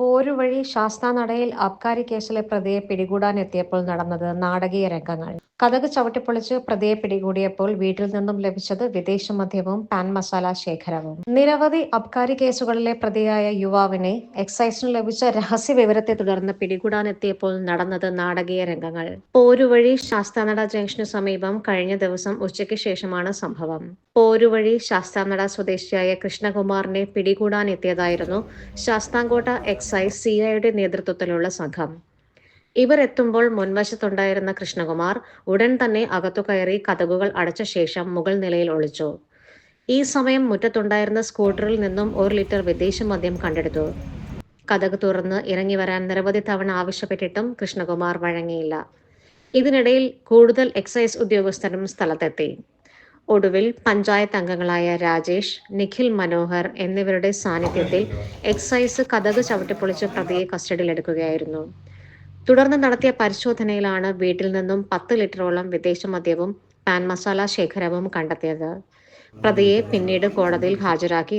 പോരുവഴി ശാസ്താനടയിൽ അബ്കാരി കേസിലെ പ്രതിയെ പിടികൂടാനെത്തിയപ്പോൾ നടന്നത് നാടകീയ രംഗങ്ങൾ. കഥക് ചവിട്ടിപ്പൊളിച്ച് പ്രതിയെ പിടികൂടിയപ്പോൾ വീട്ടിൽ നിന്നും ലഭിച്ചത് വിദേശ മദ്യവും പാൻ മസാല ശേഖരവും. നിരവധി അബ്കാരി കേസുകളിലെ പ്രതിയായ യുവാവിനെ എക്സൈസിന് ലഭിച്ച രഹസ്യ വിവരത്തെ തുടർന്ന് പിടികൂടാനെത്തിയപ്പോൾ നടന്നത് നാടകീയ രംഗങ്ങൾ. പോരുവഴി ശാസ്താനട ജംഗ്ഷനു സമീപം കഴിഞ്ഞ ദിവസം ഉച്ചയ്ക്ക് ശേഷമാണ് സംഭവം. പോരുവഴി ശാസ്താനട സ്വദേശിയായ കൃഷ്ണകുമാറിനെ പിടികൂടാനെത്തിയതായിരുന്നു ശാസ്താംകോട്ട എക്സൈസ് സി ഐയുടെ നേതൃത്വത്തിലുള്ള സംഘം. ഇവർ എത്തുമ്പോൾ മുൻവശത്തുണ്ടായിരുന്ന കൃഷ്ണകുമാർ ഉടൻ തന്നെ അകത്തു കയറി കതകുകൾ അടച്ച ശേഷം മുകൾ നിലയിൽ ഒളിച്ചു. ഈ സമയം മുറ്റത്തുണ്ടായിരുന്ന സ്കൂട്ടറിൽ നിന്നും ഒരു ലിറ്റർ വിദേശ മദ്യം കണ്ടെടുത്തു. കഥക് തുറന്ന് ഇറങ്ങി വരാൻ നിരവധി തവണ ആവശ്യപ്പെട്ടിട്ടും കൃഷ്ണകുമാർ വഴങ്ങിയില്ല. ഇതിനിടയിൽ കൂടുതൽ എക്സൈസ് ഉദ്യോഗസ്ഥരും സ്ഥലത്തെത്തി. ഒടുവിൽ പഞ്ചായത്ത് അംഗങ്ങളായ രാജേഷ് നിഖിൽ മനോഹർ എന്നിവരുടെ സാന്നിധ്യത്തിൽ എക്സൈസ് കഥക് ചവിട്ടിപ്പൊളിച്ച് പ്രതിയെ കസ്റ്റഡിയിലെടുക്കുകയായിരുന്നു. തുടർന്ന് നടത്തിയ പരിശോധനയിലാണ് വീട്ടിൽ നിന്നും പത്ത് ലിറ്ററോളം വിദേശ മദ്യവും പാൻ മസാല ശേഖരവും കണ്ടെത്തിയത്. പ്രതിയെ പിന്നീട് കോടതിയിൽ ഹാജരാക്കി.